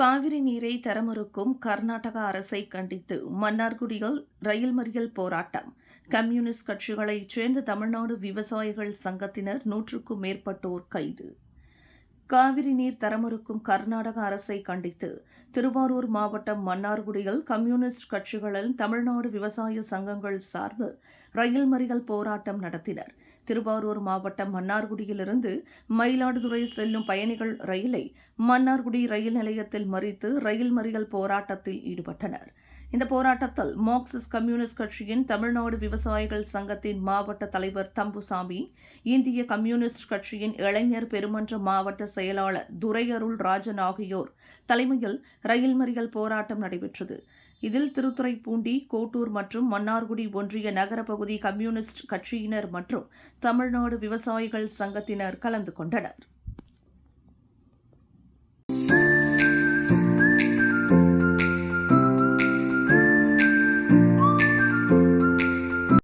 காவிரி நீரை தரமறுக்கும் கர்நாடக அரசை கண்டித்து மன்னார்குடியில் ரயில் மறியல் போராட்டம். கம்யூனிஸ்ட் கட்சிகளைச் சேர்ந்த தமிழ்நாடு விவசாயிகள் சங்கத்தினர் நூற்றுக்கும் மேற்பட்டோர் கைது. காவிரி நீர் தரமறுக்கும் கர்நாடக அரசை கண்டித்து திருவாரூர் மாவட்டம் மன்னார்குடியில் கம்யூனிஸ்ட் கட்சிகளின் தமிழ்நாடு விவசாய சங்கங்கள் சார்பில் ரயில் மறியல் போராட்டம் நடத்தினர். திருவாரூர் மாவட்டம் மன்னார்குடியிலிருந்து மயிலாடுதுறை செல்லும் பயணிகள் ரயிலை மன்னார்குடி ரயில் நிலையத்தில் மறித்து ரயில் மறியல் போராட்டத்தில் ஈடுபட்டனர். இந்த போராட்டத்தில் மார்க்சிஸ்ட் கம்யூனிஸ்ட் கட்சியின் தமிழ்நாடு விவசாயிகள் சங்கத்தின் மாவட்ட தலைவர் தம்புசாமி இந்திய கம்யூனிஸ்ட் கட்சியின் இளைஞர் பெருமன்ற மாவட்ட செயலாளர் துரையருள் ராஜன் ஆகியோர் தலைமையில் ரயில் மறியல் போராட்டம் நடைபெற்றது. இதில் திருத்துறைப்பூண்டி கோட்டூர் மற்றும் மன்னார்குடி ஒன்றிய நகர பகுதி கம்யூனிஸ்ட் கட்சியினர் மற்றும் தமிழ்நாடு விவசாயிகள் சங்கத்தினர் கலந்து கொண்டனர்.